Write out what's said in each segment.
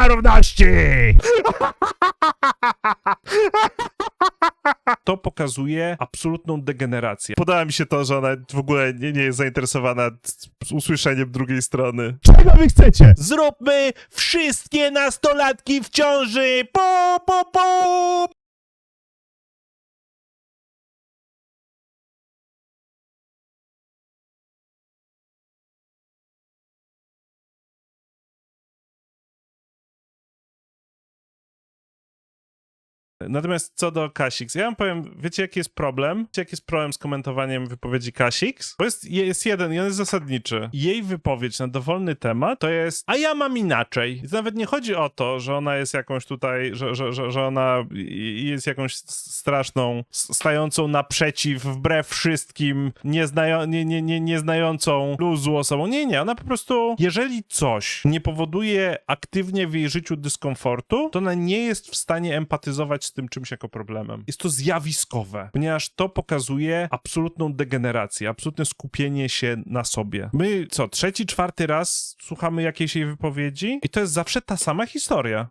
Dnia Równości! To pokazuje absolutną degenerację. Podoba mi się to, że ona w ogóle nie, nie jest zainteresowana usłyszeniem drugiej strony. Czego wy chcecie? Zróbmy wszystkie nastolatki w ciąży! Po, po, po! Natomiast co do Kasix, ja wam powiem, wiecie jaki jest problem? Wiecie jaki jest problem z komentowaniem wypowiedzi Kasix? Bo jest, jest jeden i on jest zasadniczy. Jej wypowiedź na dowolny temat to jest, a ja mam inaczej. I to nawet nie chodzi o to, że ona jest jakąś tutaj, że, że, że, że ona jest jakąś straszną, stającą naprzeciw, wbrew wszystkim, nieznają, nie, nie, nie, nieznającą luzu osobą. Nie, nie, ona po prostu, jeżeli coś nie powoduje aktywnie w jej życiu dyskomfortu, to ona nie jest w stanie empatyzować z tym czymś jako problemem. Jest to zjawiskowe, ponieważ to pokazuje absolutną degenerację, absolutne skupienie się na sobie. My, co, trzeci, czwarty raz słuchamy jakiejś jej wypowiedzi i to jest zawsze ta sama historia.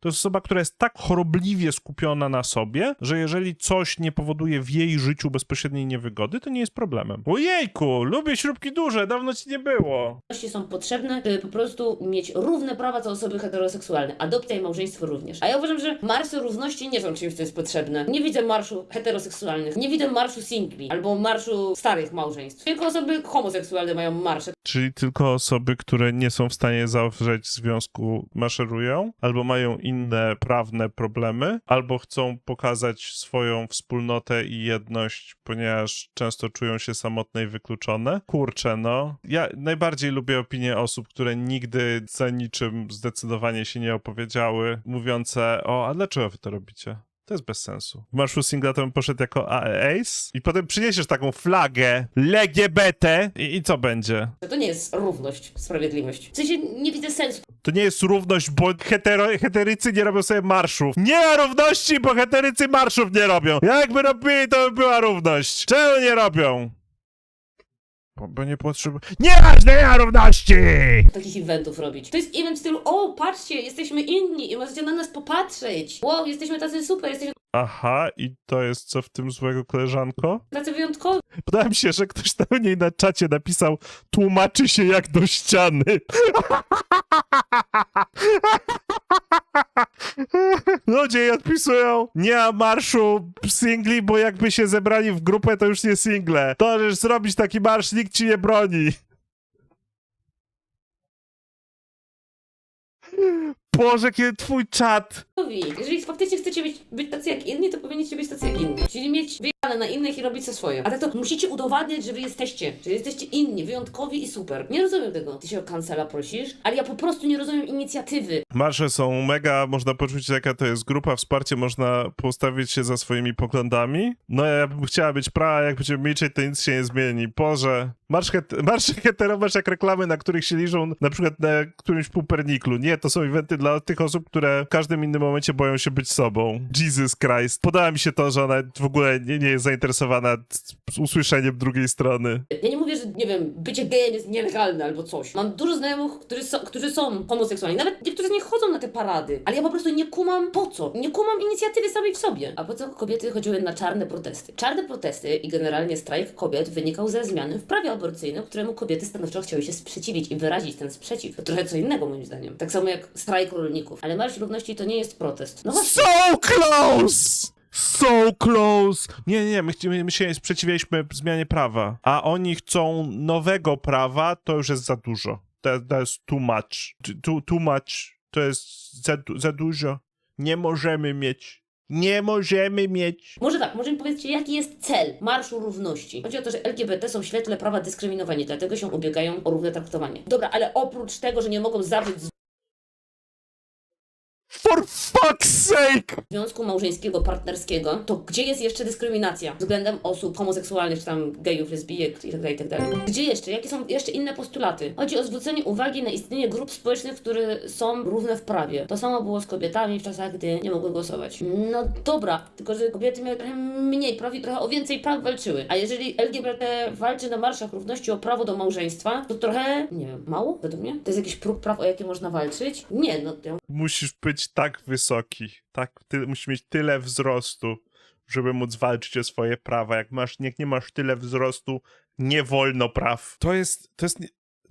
To jest osoba, która jest tak chorobliwie skupiona na sobie, że jeżeli coś nie powoduje w jej życiu bezpośredniej niewygody, to nie jest problemem. Ojejku, lubię śrubki duże, dawno ci nie było. Równości są potrzebne, żeby po prostu mieć równe prawa co osoby heteroseksualne. Adopcja i małżeństwo również. A ja uważam, że marsy równości nie są czymś, co jest potrzebne. Nie widzę marszu heteroseksualnych, nie widzę marszu singli albo marszu starych małżeństw. Tylko osoby homoseksualne mają marsze. Czyli tylko osoby, które nie są w stanie zawrzeć związku, maszerują, albo mają inne prawne problemy, albo chcą pokazać swoją wspólnotę i jedność, ponieważ często czują się samotne i wykluczone. Kurczę, no. Ja najbardziej lubię opinie osób, które nigdy za niczym zdecydowanie się nie opowiedziały, mówiące: O, a dlaczego wy to robicie? To jest bez sensu. W marszu singla to bym poszedł jako Ace i potem przyniesiesz taką flagę LGBT i, i co będzie? To nie jest równość, sprawiedliwość. W sensie nie widzę sensu. To nie jest równość, bo hetero, heterycy nie robią sobie marszów. Nie ma równości, bo heterycy marszów nie robią. Jakby robili, to by była równość. Czemu nie robią? Bo, bo nie potrzebują... Nie masz Dnia Równości! takich eventów robić. To jest event w stylu, o, patrzcie, jesteśmy inni i możecie na nas popatrzeć. Wow, jesteśmy tacy super, jesteśmy Aha, i to jest co w tym złego, koleżanko? tacy wyjątkowi. Podoba mi się, że ktoś tam u niej na czacie napisał tłumaczy się jak do ściany. Ludzie odpisują, nie ma marszu singli, bo jakby się zebrali w grupę, to już nie single. To, możesz zrobić taki marsz, nikt ci nie broni. Boże, kiedy twój czat. Jeżeli faktycznie chcecie być, być tacy jak inni, to powinniście być tacy jak inni. Czyli mieć wyjane na innych i robić co swoje. A tak to musicie udowadniać, że wy jesteście. Że jesteście inni, wyjątkowi i super. Nie rozumiem tego. Ty się o kancela prosisz, ale ja po prostu nie rozumiem inicjatywy. Marsze są mega, można poczuć jaka to jest grupa, wsparcie, można postawić się za swoimi poglądami. No ja bym chciała być prawa, jak będziemy milczeć, to nic się nie zmieni. Boże. Marsz, het marsze hetero masz jak reklamy, na których się liczą na przykład na którymś puperniklu. Nie, to są eventy dla tych osób, które w każdym innym momencie boją się być sobą. Jesus Christ. Podoba mi się to, że ona w ogóle nie, nie jest zainteresowana usłyszeniem drugiej strony. Ja nie mówię, że nie wiem, bycie gejem jest nielegalne albo coś. Mam dużo znajomych, którzy są, którzy są homoseksualni. Nawet niektórzy nich chodzą na te parady. Ale ja po prostu nie kumam po co. Nie kumam inicjatywy samej w sobie. A po co kobiety chodziły na czarne protesty? Czarne protesty i generalnie strajk kobiet wynikał ze zmiany w prawie aborcyjnym, któremu kobiety stanowczo chciały się sprzeciwić i wyrazić ten sprzeciw. To trochę co innego moim zdaniem. Tak samo jak strajk rolników. Ale Marsz Równości to nie jest protest. No właśnie. So close! So close! Nie, nie, my, chci- my się sprzeciwialiśmy zmianie prawa, a oni chcą nowego prawa, to już jest za dużo. To jest too much. Too, too much. To jest za, za dużo. Nie możemy mieć. Nie możemy mieć. Może tak, może mi powiedzcie, jaki jest cel Marszu Równości? Chodzi o to, że LGBT są w świetle prawa dyskryminowani, dlatego się ubiegają o równe traktowanie. Dobra, ale oprócz tego, że nie mogą zawrzeć For fuck's sake! związku małżeńskiego, partnerskiego, to gdzie jest jeszcze dyskryminacja względem osób homoseksualnych, czy tam gejów, lesbijek itd., itd.? Gdzie jeszcze? Jakie są jeszcze inne postulaty? Chodzi o zwrócenie uwagi na istnienie grup społecznych, które są równe w prawie. To samo było z kobietami w czasach, gdy nie mogły głosować. No dobra, tylko że kobiety miały trochę mniej praw i trochę o więcej praw walczyły. A jeżeli LGBT walczy na marszach równości o prawo do małżeństwa, to trochę, nie wiem, mało według mnie? To jest jakiś próg praw, o jakie można walczyć? Nie, no ja musisz być tak wysoki, tak, ty, musisz mieć tyle wzrostu, żeby móc walczyć o swoje prawa. Jak masz, jak nie masz tyle wzrostu, nie wolno praw. To jest, to jest,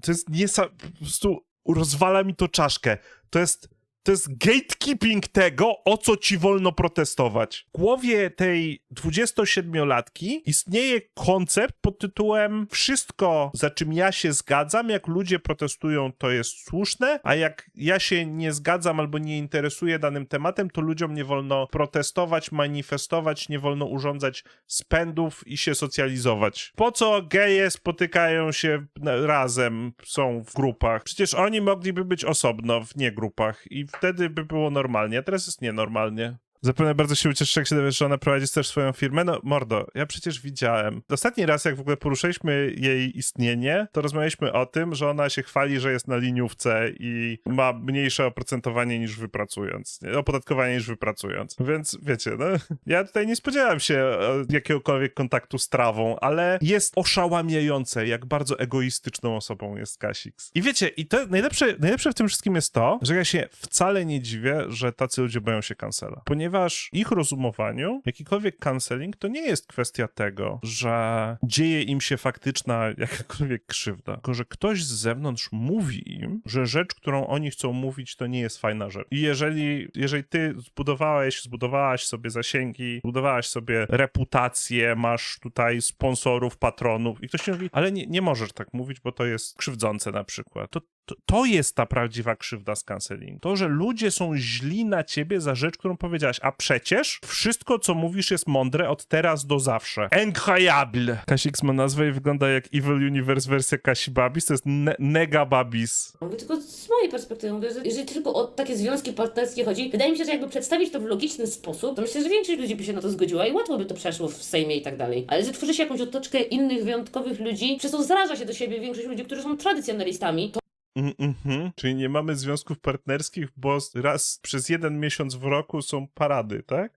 to jest niesa... po prostu rozwala mi to czaszkę. To jest, to jest gatekeeping tego, o co ci wolno protestować. W głowie tej 27-latki istnieje koncept pod tytułem wszystko, za czym ja się zgadzam, jak ludzie protestują, to jest słuszne, a jak ja się nie zgadzam albo nie interesuję danym tematem, to ludziom nie wolno protestować, manifestować, nie wolno urządzać spędów i się socjalizować. Po co geje spotykają się razem, są w grupach? Przecież oni mogliby być osobno, w nie grupach i wtedy by było normalnie, a teraz jest nienormalnie. Zapewne bardzo się ucieszysz, jak się dowiesz, że ona prowadzi też swoją firmę. No, mordo, ja przecież widziałem. Ostatni raz, jak w ogóle poruszyliśmy jej istnienie, to rozmawialiśmy o tym, że ona się chwali, że jest na liniówce i ma mniejsze oprocentowanie niż wypracując. Nie? Opodatkowanie niż wypracując. Więc wiecie, no, ja tutaj nie spodziewałem się e, jakiegokolwiek kontaktu z trawą, ale jest oszałamiające, jak bardzo egoistyczną osobą jest Kasix. I wiecie, i to najlepsze, najlepsze w tym wszystkim jest to, że ja się wcale nie dziwię, że tacy ludzie boją się cancela. Ponieważ ich rozumowaniu jakikolwiek canceling to nie jest kwestia tego, że dzieje im się faktyczna jakakolwiek krzywda, tylko że ktoś z zewnątrz mówi im, że rzecz, którą oni chcą mówić, to nie jest fajna rzecz. I jeżeli, jeżeli ty zbudowałeś, zbudowałaś sobie zasięgi, zbudowałaś sobie reputację, masz tutaj sponsorów, patronów i ktoś ci mówi, ale nie, nie możesz tak mówić, bo to jest krzywdzące na przykład. To, to, to jest ta prawdziwa krzywda z canceling. To, że ludzie są źli na ciebie za rzecz, którą powiedziałaś, a przecież wszystko, co mówisz jest mądre od teraz do zawsze. Incroyable! Kasix ma nazwę i wygląda jak Evil Universe wersja Kasi Babis, to jest ne Nega Babis. Mówię tylko z mojej perspektywy, mówię, że jeżeli tylko o takie związki partnerskie chodzi, wydaje mi się, że jakby przedstawić to w logiczny sposób, to myślę, że większość ludzi by się na to zgodziła i łatwo by to przeszło w Sejmie i tak dalej. Ale że tworzy się jakąś otoczkę innych wyjątkowych ludzi, przez to zraża się do siebie większość ludzi, którzy są tradycjonalistami, to Mm, mhm. Czyli nie mamy związków partnerskich, bo raz przez jeden miesiąc w roku są parady, tak?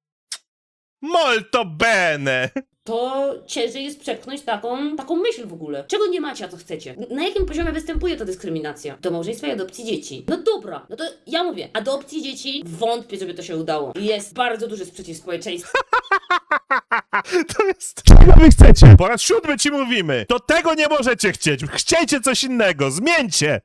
Molto bene! to ciężej jest przepchnąć taką, taką myśl w ogóle. Czego nie macie, a co chcecie? Na jakim poziomie występuje ta dyskryminacja? Do małżeństwa i adopcji dzieci. No dobra, no to ja mówię, adopcji dzieci wątpię, żeby to się udało. Jest bardzo duży sprzeciw społeczeństwa. To jest... Czego wy chcecie? Po raz siódmy ci mówimy! To tego nie możecie chcieć! Chciejcie coś innego! Zmieńcie!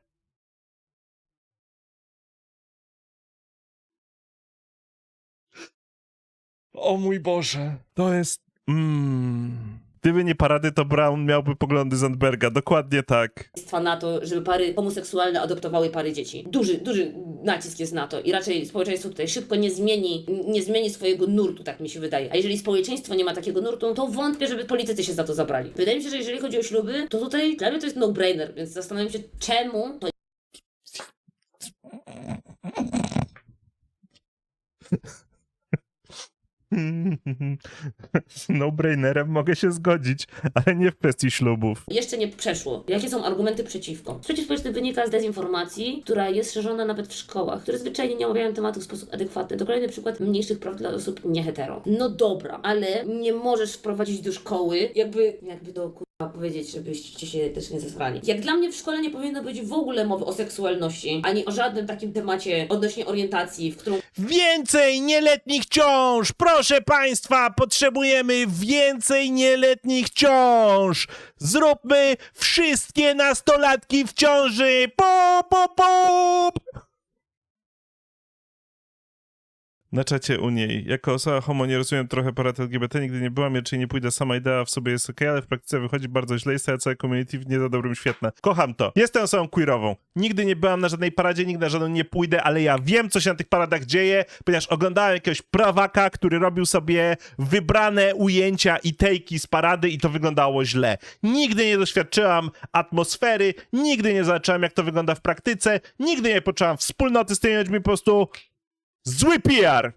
O mój Boże. To jest... Mm. Gdyby nie parady, to Brown miałby poglądy Zandberga. Dokładnie tak. na to, żeby pary homoseksualne adoptowały pary dzieci. Duży, duży nacisk jest na to i raczej społeczeństwo tutaj szybko nie zmieni, nie zmieni swojego nurtu, tak mi się wydaje. A jeżeli społeczeństwo nie ma takiego nurtu, to wątpię, żeby politycy się za to zabrali. Wydaje mi się, że jeżeli chodzi o śluby, to tutaj dla mnie to jest no-brainer, więc zastanawiam się, czemu to Z no-brainerem mogę się zgodzić, ale nie w kwestii ślubów. jeszcze nie przeszło. Jakie są argumenty przeciwko? Sprzeciw społeczny wynika z dezinformacji, która jest szerzona nawet w szkołach, które zwyczajnie nie omawiają tematu w sposób adekwatny. To kolejny przykład mniejszych praw dla osób niehetero. No dobra, ale nie możesz wprowadzić do szkoły, jakby, jakby kurwa powiedzieć, żebyście się też nie zesrali. Jak dla mnie w szkole nie powinno być w ogóle mowy o seksualności, ani o żadnym takim temacie odnośnie orientacji, w którą Więcej nieletnich ciąż! Proszę Państwa, potrzebujemy więcej nieletnich ciąż! Zróbmy wszystkie nastolatki w ciąży! Po, po, po! Na czacie u niej. Jako osoba homo nie rozumiem trochę parad LGBT, nigdy nie byłam, raczej nie pójdę sama, idea w sobie jest okej, ale w praktyce wychodzi bardzo źle i staje całe community nie za dobrym świetne. Kocham to. Jestem osobą queerową. Nigdy nie byłam na żadnej paradzie, nigdy na żadną nie pójdę, ale ja wiem, co się na tych paradach dzieje, ponieważ oglądałem jakiegoś prawaka, który robił sobie wybrane ujęcia i tejki z parady i to wyglądało źle. Nigdy nie doświadczyłam atmosfery, nigdy nie zobaczyłam, jak to wygląda w praktyce, nigdy nie poczułam wspólnoty z tymi ludźmi, po prostu Zły PR!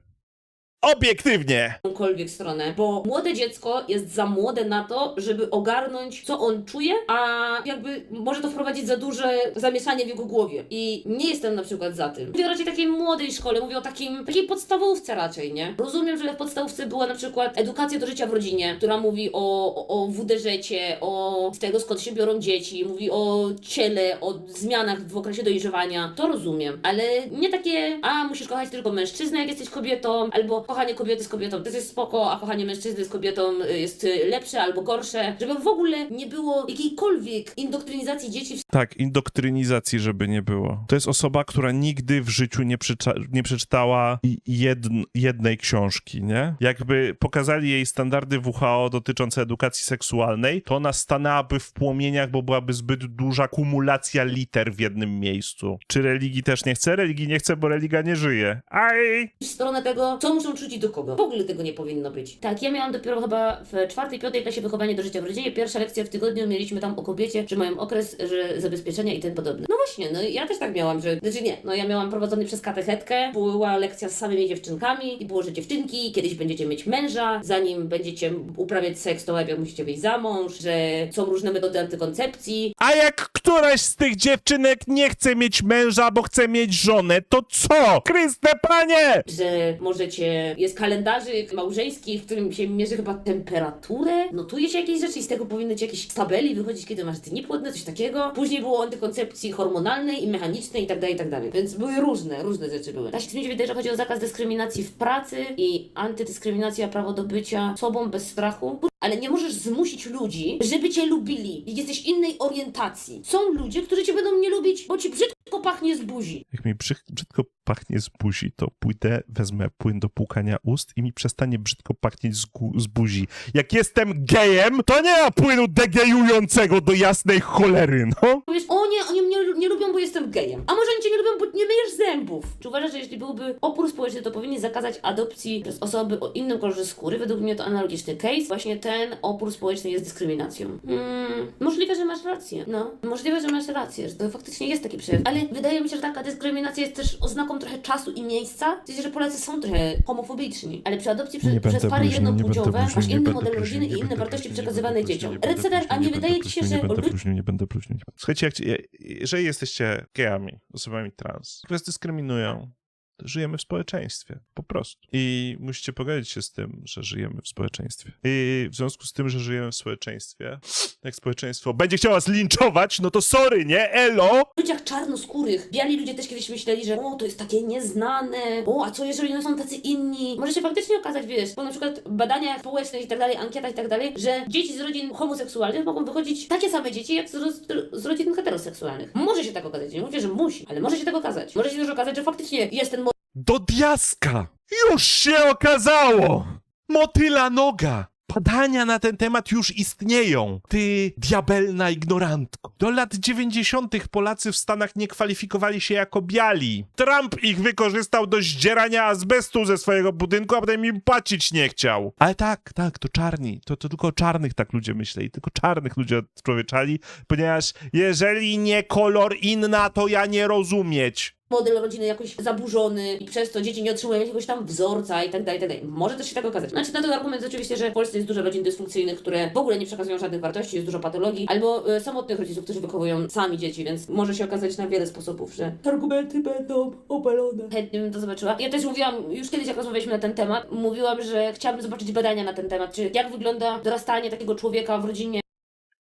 Obiektywnie. jakąkolwiek stronę, bo młode dziecko jest za młode na to, żeby ogarnąć, co on czuje, a jakby może to wprowadzić za duże zamieszanie w jego głowie. I nie jestem na przykład za tym. Mówię raczej takiej młodej szkole, mówię o takim, takiej podstawówce raczej, nie? Rozumiem, że w podstawówce była na przykład edukacja do życia w rodzinie, która mówi o, o, o WDŻ-cie, o z tego skąd się biorą dzieci, mówi o ciele, o zmianach w okresie dojrzewania. To rozumiem, ale nie takie, a musisz kochać tylko mężczyznę, jak jesteś kobietą, albo kochanie kobiety z kobietą to jest spoko, a kochanie mężczyzny z kobietą y, jest y, lepsze albo gorsze. Żeby w ogóle nie było jakiejkolwiek indoktrynizacji dzieci w Tak, indoktrynizacji, żeby nie było. To jest osoba, która nigdy w życiu nie, nie przeczytała jedn- jednej książki, nie? Jakby pokazali jej standardy WHO dotyczące edukacji seksualnej, to ona stanęłaby w płomieniach, bo byłaby zbyt duża kumulacja liter w jednym miejscu. Czy religii też nie chce? Religii nie chce, bo religia nie żyje. Aj! w stronę tego, co muszą czuć do kogo. W ogóle tego nie powinno być. Tak, ja miałam dopiero chyba w czwartej, piątej klasie wychowanie do życia w rodzinie. Pierwsza lekcja w tygodniu mieliśmy tam o kobiecie, że mają okres że zabezpieczenia i ten podobny. No właśnie, no ja też tak miałam, że, znaczy nie, no ja miałam prowadzony przez katechetkę, była lekcja z samymi dziewczynkami i było, że dziewczynki, kiedyś będziecie mieć męża, zanim będziecie uprawiać seks, to najpierw musicie wyjść za mąż, że są różne metody antykoncepcji, A jak któraś z tych dziewczynek nie chce mieć męża, bo chce mieć żonę, to co? Chryste panie! że możecie, jest kalendarzyk małżeński, w którym się mierzy chyba temperaturę, notuje się jakieś rzeczy i z tego powinny ci jakieś tabeli wychodzić, kiedy masz dni płodne, coś takiego. Później było antykoncepcji hormonalnej i mechanicznej i tak dalej, i tak dalej. Więc były różne, różne rzeczy były. Tak się wydaje, że chodzi o zakaz dyskryminacji w pracy i antydyskryminacja, prawo do bycia sobą bez strachu. Ale nie możesz zmusić ludzi, żeby cię lubili. Jesteś innej orientacji. Są ludzie, którzy cię będą nie lubić, bo ci brzydko pachnie z buzi. Jak mi brzyd, brzydko pachnie z buzi, to pójdę, wezmę płyn do płukania ust i mi przestanie brzydko pachnieć z, z buzi. Jak jestem gejem, to nie ma płynu degejującego do jasnej cholery, no. Powiesz, o nie, oni mnie nie lubią, bo jestem gejem. A może oni cię nie lubią, bo nie myjesz zębów. Czy uważasz, że jeśli byłby opór społeczny, to powinni zakazać adopcji przez osoby o innym kolorze skóry? Według mnie to analogiczny case. Właśnie ten opór społeczny jest dyskryminacją. Hmm, możliwe, że masz rację. No, możliwe, że masz rację, że to faktycznie jest taki przejaw. Ale wydaje mi się, że taka dyskryminacja jest też oznaką trochę czasu i miejsca. W sensie, że Polacy są trochę homofobiczni. Ale przy adopcji przez, pary jednopłciowe masz inny model rodziny i inne wartości przekazywane dzieciom. Receder, a nie wydaje ci się, że Nie będę bluźnił, nie będę będę- Słuchajcie, jeżeli jesteście jakie, geami, osobami trans, które nas dyskryminują, żyjemy w społeczeństwie, po prostu. I musicie pogodzić się z tym, że żyjemy w społeczeństwie. I w związku z tym, że żyjemy w społeczeństwie, jak społeczeństwo będzie chciało was linczować, no to sorry, nie? Elo! ludziach czarnoskórych. Biali ludzie też kiedyś myśleli, że o, to jest takie nieznane, o, a co jeżeli one są tacy inni? Może się faktycznie okazać, wiesz, bo na przykład badania społeczne i tak dalej, ankieta i tak dalej, że dzieci z rodzin homoseksualnych mogą wychodzić takie same dzieci, jak z, z rodzin heteroseksualnych. Może się tak okazać, nie mówię, że musi, ale może się tak okazać. Może się też okazać, że faktycznie jest ten Do diaska! Już się okazało! Motyla noga! Badania na ten temat już istnieją. Ty diabelna ignorantko. Do lat 90. Polacy w Stanach nie kwalifikowali się jako biali. Trump ich wykorzystał do zdzierania azbestu ze swojego budynku, a potem im płacić nie chciał. Ale tak, tak, to czarni. To, to tylko czarnych tak ludzie myśleli. Tylko czarnych ludzie odczłowieczali, ponieważ jeżeli nie kolor inna, to ja nie rozumieć. Model rodziny jakoś zaburzony i przez to dzieci nie otrzymują jakiegoś tam wzorca i tak dalej, i tak dalej. Może też się tak okazać. Znaczy na ten argument jest oczywiście, że w Polsce jest dużo rodzin dysfunkcyjnych, które w ogóle nie przekazują żadnych wartości, jest dużo patologii, albo y, samotnych rodziców, którzy wychowują sami dzieci, więc może się okazać na wiele sposobów, że argumenty będą obalone. Chętnie bym to zobaczyła. Ja też mówiłam, już kiedyś jak rozmawialiśmy na ten temat, mówiłam, że chciałabym zobaczyć badania na ten temat, czy jak wygląda dorastanie takiego człowieka w rodzinie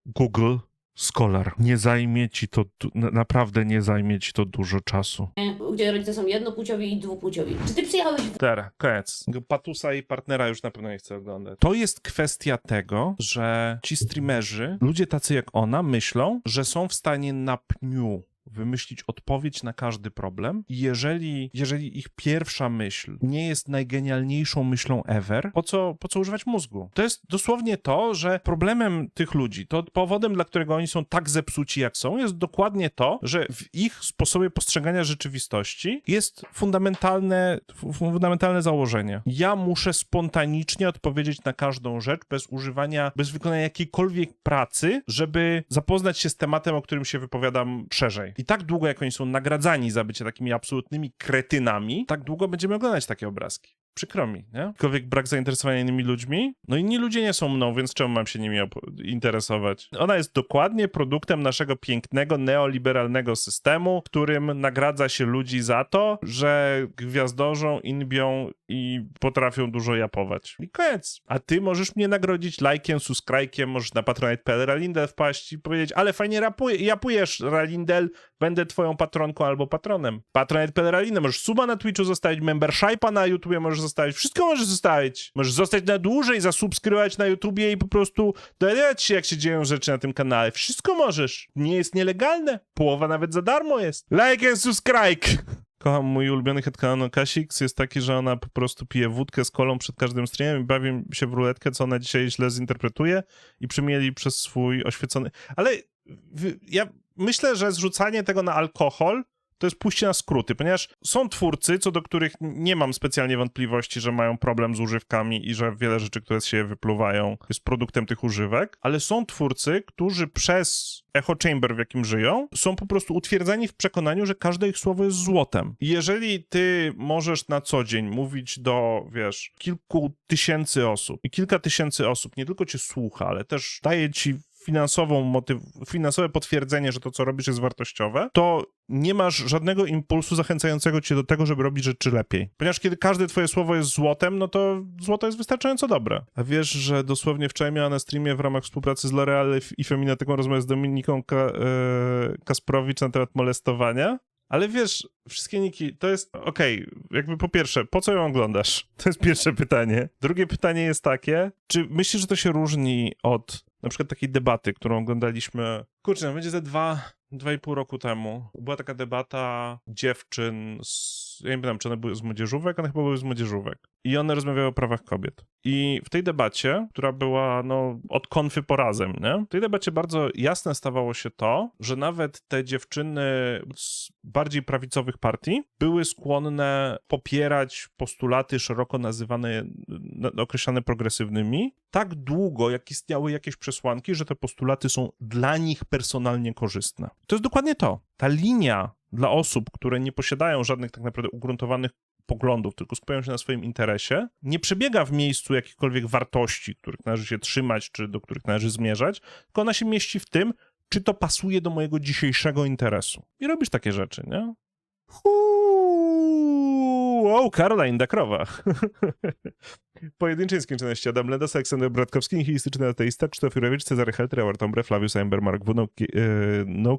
Google Scholar. Nie zajmie ci to, naprawdę nie zajmie ci to dużo czasu. gdzie rodzice są jednopłciowi i dwupłciowi. Czy ty przyjechałeś w Teraz, koniec. Patusa i partnera już na pewno nie chcę oglądać. To jest kwestia tego, że ci streamerzy, ludzie tacy jak ona, myślą, że są w stanie na pniu wymyślić odpowiedź na każdy problem i jeżeli, jeżeli ich pierwsza myśl nie jest najgenialniejszą myślą ever, po co, po co używać mózgu? To jest dosłownie to, że problemem tych ludzi, to powodem, dla którego oni są tak zepsuci jak są, jest dokładnie to, że w ich sposobie postrzegania rzeczywistości jest fundamentalne, fu- fundamentalne założenie. Ja muszę spontanicznie odpowiedzieć na każdą rzecz bez używania, bez wykonania jakiejkolwiek pracy, żeby zapoznać się z tematem, o którym się wypowiadam szerzej. I tak długo, jak oni są nagradzani za bycie takimi absolutnymi kretynami, tak długo będziemy oglądać takie obrazki. Przykro mi, nie? Jakkolwiek brak zainteresowania innymi ludźmi. No inni ludzie nie są mną, więc czemu mam się nimi interesować? Ona jest dokładnie produktem naszego pięknego, neoliberalnego systemu, którym nagradza się ludzi za to, że gwiazdorzą, inbią i potrafią dużo japować. I koniec. A ty możesz mnie nagrodzić lajkiem, subskrajkiem, możesz na patronite.pl Ralindel wpaść i powiedzieć, ale fajnie rapuje, japujesz Ralindel, będę twoją patronką albo patronem. Patronite.pl Ralindel, możesz suba na Twitchu zostawić, membershipa na YouTubie możesz zostawić, wszystko możesz zostawić. Możesz zostać na dłużej, zasubskrybować na YouTubie i po prostu dowiadywać się, jak się dzieją rzeczy na tym kanale. Wszystko możesz. Nie jest nielegalne. Połowa nawet za darmo jest. Like and subscribe! Kocham mój ulubiony headcanon Kasix jest taki, że ona po prostu pije wódkę z kolą przed każdym streamem i bawi się w ruletkę, co ona dzisiaj źle zinterpretuje i przymieli przez swój oświecony... Ale ja myślę, że zrzucanie tego na alkohol to jest pójście na skróty, ponieważ są twórcy, co do których nie mam specjalnie wątpliwości, że mają problem z używkami i że wiele rzeczy, które siebie wypluwają, jest produktem tych używek, ale są twórcy, którzy przez echo chamber, w jakim żyją, są po prostu utwierdzeni w przekonaniu, że każde ich słowo jest złotem. I jeżeli ty możesz na co dzień mówić do, wiesz, kilku tysięcy osób i kilka tysięcy osób nie tylko cię słucha, ale też daje ci finansową motyw, finansowe potwierdzenie, że to, co robisz, jest wartościowe, to nie masz żadnego impulsu zachęcającego cię do tego, żeby robić rzeczy lepiej. Ponieważ kiedy każde twoje słowo jest złotem, no to złoto jest wystarczająco dobre. A wiesz, że dosłownie wczoraj miała na streamie w ramach współpracy z L'Oreal i Femina taką rozmowę z Dominiką Ka e, Kasprowicz na temat molestowania? Ale wiesz, wszystkie niki, to jest, okej, jakby po pierwsze, po co ją oglądasz? To jest pierwsze pytanie. Drugie pytanie jest takie, czy myślisz, że to się różni od na przykład takiej debaty, którą oglądaliśmy, kurczę, no będzie ze dwa, dwa i pół roku temu. Była taka debata dziewczyn z, ja nie pamiętam, czy one były z młodzieżówek, one chyba były z młodzieżówek. I one rozmawiały o prawach kobiet. I w tej debacie, która była, no, od konfy po razem, nie? W tej debacie bardzo jasne stawało się to, że nawet te dziewczyny z bardziej prawicowych partii były skłonne popierać postulaty szeroko nazywane, na- określane progresywnymi, tak długo, jak istniały jakieś przesłanki, że te postulaty są dla nich personalnie korzystne. To jest dokładnie to. Ta linia dla osób, które nie posiadają żadnych tak naprawdę ugruntowanych poglądów, tylko skupiają się na swoim interesie, nie przebiega w miejscu jakichkolwiek wartości, których należy się trzymać, czy do których należy zmierzać, tylko ona się mieści w tym, czy to pasuje do mojego dzisiejszego interesu. I robisz takie rzeczy, nie? Uuu, Wow, Caroline da krowa. Pojedynczej skończoności Adam Lendas, Aleksander Bratkowski, nihilistyczny ateista, Krzysztof Jurewicz, Cezary Helter, Howard Tombre, Flavius Ember, Mark W, no,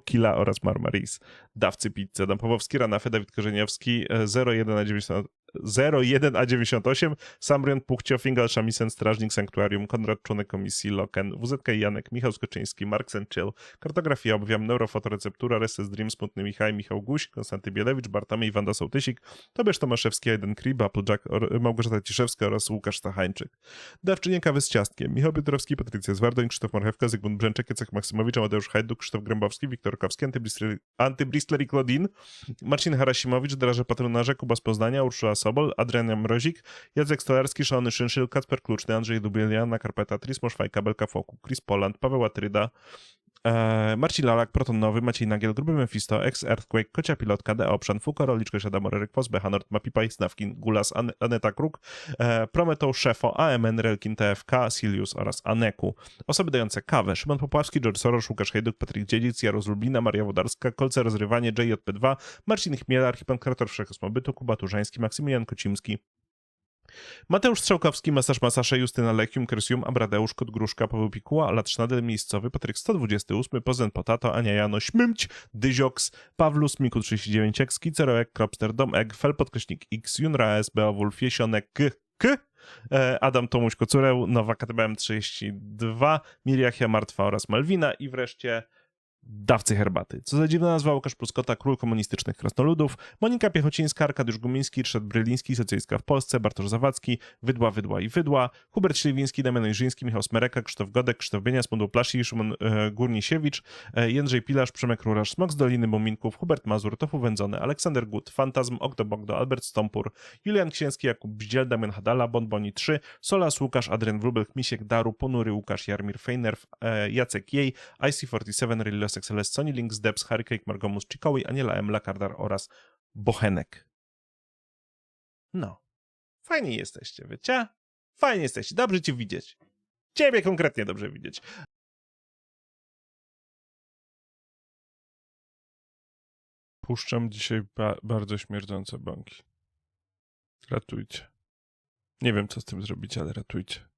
Ki- e, oraz Marmaris. Dawcy pizzy, Adam Pawłowski, Ranafe, Dawid Korzeniowski, e, 01 a 90, 01 a 98, Samrion Puchcio, Fingal Shamisen, Strażnik Sanktuarium, Konrad Członek Komisji, Loken, WZK Janek, Michał Skoczyński, Mark Senchiel, Kartografia Obwiam, Neurofotoreceptura, Reses Dream, Smutny Michał, Michał Guś, Konstanty Bielewicz, Bartłomiej, Wanda Sołtysik, Tobiasz Tomaszewski, Aiden Krib, Applejack, or, Małgorzata Ciszewska oraz Łukasz Stachańczyk. Dawczynie kawy z ciastkiem, Michał Piotrowski, Patrycja Zwardoń, Krzysztof Marchewka, Zygmunt Brzęczek, Jacek Maksymowicz, Amadeusz Hajduk, Krzysztof Grębowski, Wiktor Kowski, Antybristler i Klodin, Marcin Harasimowicz, Draże Patronarze, Kuba z Poznania, Urszula Sobol, Adrian Mrozik, Jacek Stolarski, Szalony Szynszyl, Kacper Kluczny, Andrzej Dubiel, Joanna Karpeta, Tris Moszwajka, Belka Foku, Chris Poland, Paweł Atryda, e, Marcin Lalak, Proton Nowy, Maciej Nagiel, Gruby Mephisto, Ex Earthquake, Kocia Pilotka, D. Obszan, Fuko, Roliczko, Siadamor, Eryk Fos, Behanort, Mapipaj, Snawkin, Gulas, An Aneta Kruk, e, Prometą, Szefo, AMN, Relkin, TFK, Silius oraz Aneku. Osoby dające kawę, Szymon Popławski, George Soros, Łukasz Hejduk, Patryk Dziedzic, Jarosz Lublina, Maria Wodarska, Kolce Rozrywanie, JJP2, Marcin Chmiel, Archipankrator Wszechosmobytu, Kuba Turzański, Maksymilian Kocimski, Mateusz Strzałkowski, Masaż Masasze, Justyna Lechium, Krysium, Abradeusz, Kot Gruszka, Paweł Pikuła, Alat Sznadel, Miejscowy, Patryk 128, Pozen Potato, Ania Janoś, Mymć, Dyzioks, Pawlus, Miku 39, Ek, Skiceroek, Kropster, Dom Egg, Fel, Podkreśnik X, Junra S, Beowulf, Jesionek, K, K, e, Adam Tomuś Kocureł, Nowa KTBM 32, Miriachia Martwa oraz Malwina i wreszcie Dawcy herbaty. Co za dziwna nazwa Łukasz Pluskota, król komunistycznych krasnoludów, Monika Piechocińska, Arkadiusz Gumiński, Ryszard Bryliński, socjalistka w Polsce, Bartosz Zawadzki, Wydła, Wydła i Wydła, Hubert Śliwiński, Damian Ojrzyński, Michał Smereka, Krzysztof Godek, Krzysztof Bienia, Smudł Plaszki, Szymon e, Górnisiewicz, e, Jędrzej Pilarz, Przemek Rurasz, Smok z Doliny Muminków, Hubert Mazur, Tofu Wędzony, Aleksander Gut, Fantazm, Ogdo Bogdo, Albert Stompur, Julian Księski, Jakub Bździel, Damian Hadala, Bonboni 3, Solas Łukasz, Adrian Wróbel, Misiek Daru, Ponury Łukasz, Jarmir Fejner, e, Jacek Jej, IC47, Rillos XLS, Sony Links, Debs, Harrycake, Margomus, Chikowi, Aniela M, Lakardar oraz Bochenek. No. Fajni jesteście, wiecie? Fajnie jesteście, dobrze cię widzieć. Ciebie konkretnie dobrze widzieć. Puszczam dzisiaj ba- bardzo śmierdzące bąki. Ratujcie. Nie wiem, co z tym zrobić, ale ratujcie.